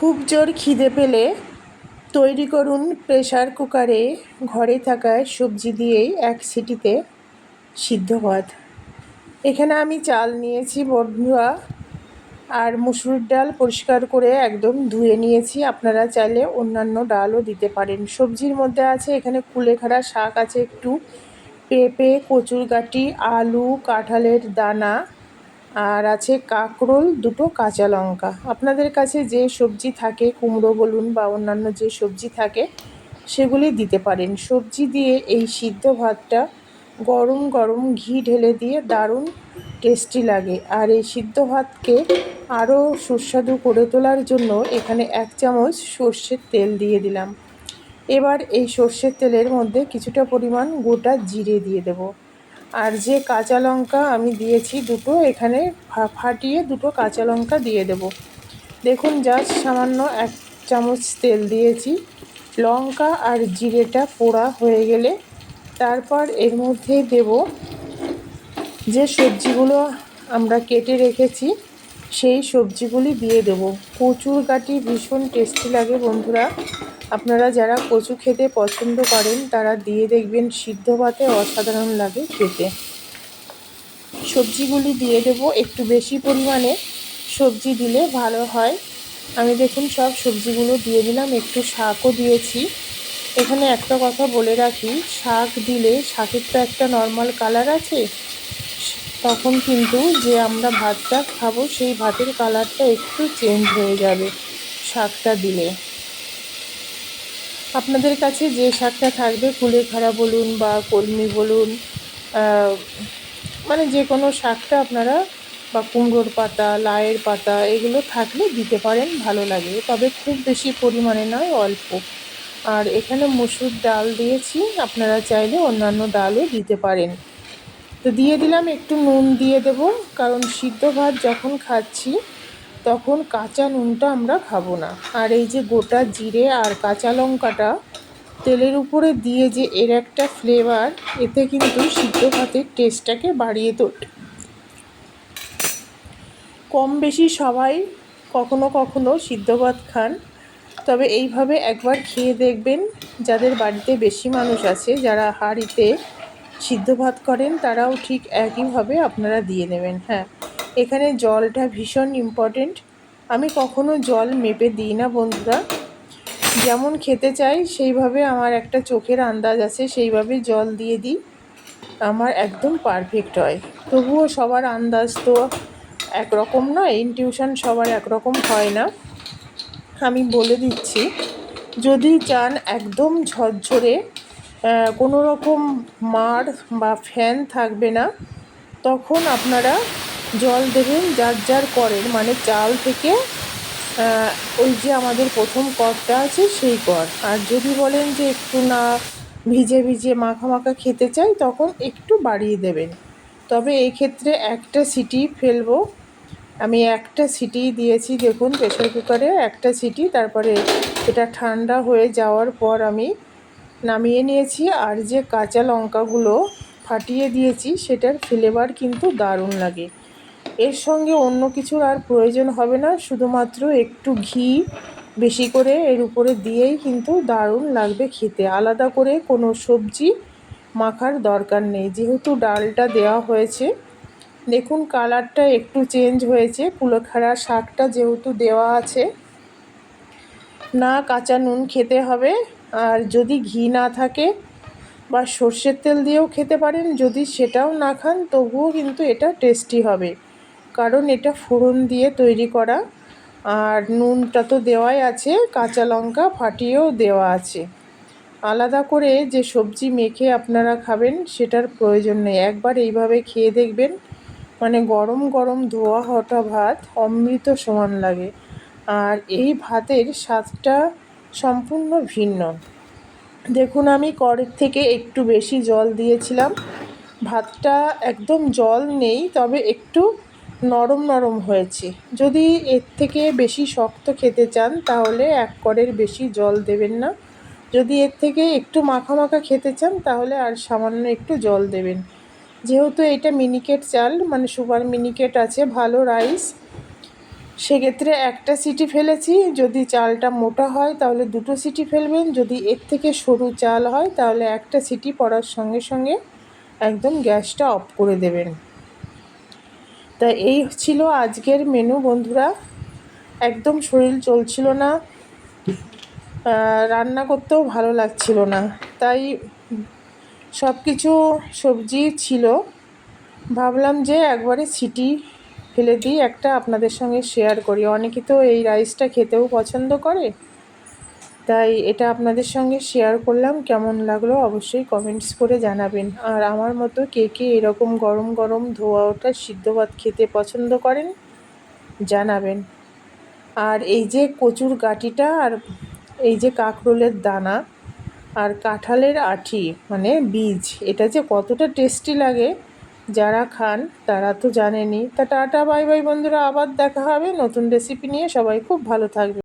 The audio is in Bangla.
খুব জোর খিদে পেলে তৈরি করুন প্রেসার কুকারে ঘরে থাকা সবজি দিয়েই এক সিটিতে সিদ্ধ ভাত। এখানে আমি চাল নিয়েছি বন্ধুরা আর মুসুর ডাল পরিষ্কার করে একদম ধুয়ে নিয়েছি। আপনারা চাইলে অন্যান্য ডালও দিতে পারেন। সবজির মধ্যে আছে এখানে কুলেখাড়া শাক আছে, একটু পেঁপে কচুরগাটি আলু, কাঁঠালের দানা আর আছে কাঁকরোল, দুটো কাঁচা লঙ্কা। আপনাদের কাছে যে সবজি থাকে, কুমড়ো বলুন বা অন্যান্য যে সবজি থাকে, সেগুলি দিতে পারেন। সবজি দিয়ে এই সিদ্ধ ভাতটা গরম গরম ঘি ঢেলে দিয়ে দারুণ টেস্টি লাগে। আর এই সিদ্ধ ভাতকে আরও সুস্বাদু করে তোলার জন্য এখানে এক চামচ সর্ষের তেল দিয়ে দিলাম। এবার এই সর্ষের তেলের মধ্যে কিছুটা পরিমাণ গোটা জিরে দিয়ে দেবো। আর যে কাঁচা লঙ্কা আমি দিয়েছি দুটো, এখানে ফাটিয়ে দুটো কাঁচা লঙ্কা দিয়ে দেব। দেখুন, জাস্ট সামান্য এক চামচ তেল দিয়েছি। লঙ্কা আর জিরেটা পোড়া হয়ে গেলে তারপর এর মধ্যে দেব যে সবজিগুলো আমরা কেটে রেখেছি, সেই সবজিগুলি দিয়ে দেব। কচুর গাটি ভীষণ টেস্টি লাগে বন্ধুরা। আপনারা যারা কচু খেতে পছন্দ করেন, তারা দিয়ে দেখবেন সিদ্ধ ভাতে অসাধারণ লাগে খেতে। সবজিগুলি দিয়ে দেব একটু বেশি পরিমাণে। সবজি দিলে ভালো হয়। আমি দেখুন সব সবজিগুলো দিয়ে দিলাম, একটু শাকও দিয়েছি। এখানে একটা কথা বলে রাখি, শাক দিলে শাকের তো একটা নর্মাল কালার আছে। তখন কিন্তু যে আমরা ভাতটা খাব, সেই ভাতের কালারটা একটু চেঞ্জ হয়ে যাবে শাকটা দিলে। আপনাদের কাছে যে শাকটা থাকবে কুলেখাড়া বলুন বা কলমি বলুন মানে যে কোনো শাকটা আপনারা বা কুমড়োর পাতা লায়ের পাতা, এগুলো থাকলে দিতে পারেন, ভালো লাগে। তবে খুব বেশি পরিমাণে নয়, অল্প। আর এখানে মুসুর ডাল দিয়েছি, আপনারা চাইলে অন্যান্য ডালও দিতে পারেন। তো দিয়ে দিলাম, একটু নুন দিয়ে দেব, কারণ সিদ্ধ ভাত যখন খাচ্ছি তখন কাঁচা নুনটা আমরা খাব না। আর এই যে গোটা জিরে আর কাঁচা লঙ্কাটা তেলের উপরে দিয়ে যে এর একটা ফ্লেভার এতে কিন্তু সিদ্ধ ভাতের টেস্টটাকে বাড়িয়ে তোলে। কম বেশি সবাই কখনো কখনো সিদ্ধ ভাত খান। তবে এইভাবে একবার খেয়ে দেখবেন, যাদের বাড়িতে বেশি মানুষ আছে, যারা হাঁড়িতে সিদ্ধ ভাত করেন, তারাও ঠিক একইভাবে আপনারা দিয়ে নেবেন হ্যাঁ। এখানে জলটা ভীষণ ইম্পর্টেন্ট আমি কখনো জল মেপে দিই না, বন্ধুরা। যেমন খেতে চাই, সেইভাবে আমার একটা চোখের আন্দাজ আছে, সেইভাবে জল দিয়ে দিই। আমার একদম পারফেক্ট হয়। তবুও সবার আন্দাজ তো একরকম নয় ইনটিউশন সবার একরকম হয় না। আমি বলে দিচ্ছি, যদি চান একদম ঝরঝরে কোনো রকম মার বা ফ্যান থাকবে না, তখন আপনারা জল দেবেন যার যার করেন মানে চাল থেকে ওই যে আমাদের প্রথম করটা আছে সেই কর। আর যদি বলেন যে একটু না ভিজে ভিজে মাখা মাখা খেতে চাই, তখন একটু বাড়িয়ে দেবেন। তবে এই ক্ষেত্রে একটা সিটি ফেলব। আমি একটা সিটি দিয়েছি, দেখুন প্রেশার কুকারে একটা সিটি, তারপরে এটা ঠান্ডা হয়ে যাওয়ার পর আমি নামিয়ে নিয়েছি। আর যে কাঁচা লঙ্কাগুলো ফাটিয়ে দিয়েছি, সেটার ফ্লেভার কিন্তু দারুণ লাগে। এর সঙ্গে অন্য কিছুর আর প্রয়োজন হবে না, শুধুমাত্র একটু ঘি বেশি করে এর উপরে দিয়েই কিন্তু দারুণ লাগবে খেতে। আলাদা করে কোনো সবজি মাখার দরকার নেই। যেহেতু ডালটা দেওয়া হয়েছে, দেখুন কালারটা একটু চেঞ্জ হয়েছে। কুলোখাড়া শাকটা যেহেতু দেওয়া আছে, না কাঁচা নুন খেতে হবে। আর যদি ঘি না থাকে বা সর্ষের তেল দিয়েও খেতে পারেন, যদি সেটাও না খান, তবুও কিন্তু এটা টেস্টি হবে। কারণ এটা ফোড়ন দিয়ে তৈরি করা। আর নুনটা তো দেওয়াই আছে, কাঁচা লঙ্কা ফাটিয়েও দেওয়া আছে। আলাদা করে যে সবজি মেখে আপনারা খাবেন, সেটার প্রয়োজন নেই। একবার এইভাবে খেয়ে দেখবেন মানে গরম গরম ধোয়া হটা ভাত, অমৃত সমান লাগে। আর এই ভাতের স্বাদটা সম্পূর্ণ ভিন্ন। দেখুন, আমি কড়ের থেকে একটু বেশি জল দিয়েছিলাম। ভাতটা একদম জল নেই, তবে একটু নরম নরম হয়েছে। যদি এর থেকে বেশি শক্ত খেতে চান, তাহলে এক কড়ের বেশি জল দেবেন না। যদি এর থেকে একটু মাখা মাখা খেতে চান, তাহলে আর সামান্য একটু জল দেবেন। যেহেতু এটা মিনিকেট চাল মানে সুপার মিনিকেট আছে, ভালো রাইস, সেক্ষেত্রে একটা সিটি ফেলেছি। যদি চালটা মোটা হয়, তাহলে দুটো সিটি ফেলবেন। যদি এর থেকে সরু চাল হয়, তাহলে একটা সিটি পড়ার সঙ্গে সঙ্গে একদম গ্যাসটা অফ করে দেবেন। তা এই ছিল আজকের মেনু বন্ধুরা। একদম শরীর চলছিল না। রান্না করতেও ভালো লাগছিল না। তাই সব কিছু সবজি ছিল। ভাবলাম যে একবারে সিটি ফেলে দিই, একটা আপনাদের সঙ্গে শেয়ার করি। অনেকে তো এই রাইসটা খেতেও পছন্দ করে। তাই এটা আপনাদের সঙ্গে শেয়ার করলাম। কেমন লাগল অবশ্যই কমেন্টস করে জানাবেন। আর আমার মতো কে কে এরকম গরম গরম ধোয়া ওঠা সিদ্ধ ভাত খেতে পছন্দ করেন, জানাবেন। আর এই যে কচুর গাটিটা আর এই যে কাঁকরোলের দানা আর কাঁঠালের আঠি মানে বীজ, এটা যে কতটা টেস্টি লাগে, যারা খান তারা তো জানেনি তা টাটা বাই বাই বন্ধুরা, আবার দেখা হবে নতুন রেসিপি নিয়ে। সবাই খুব ভালো থাকবে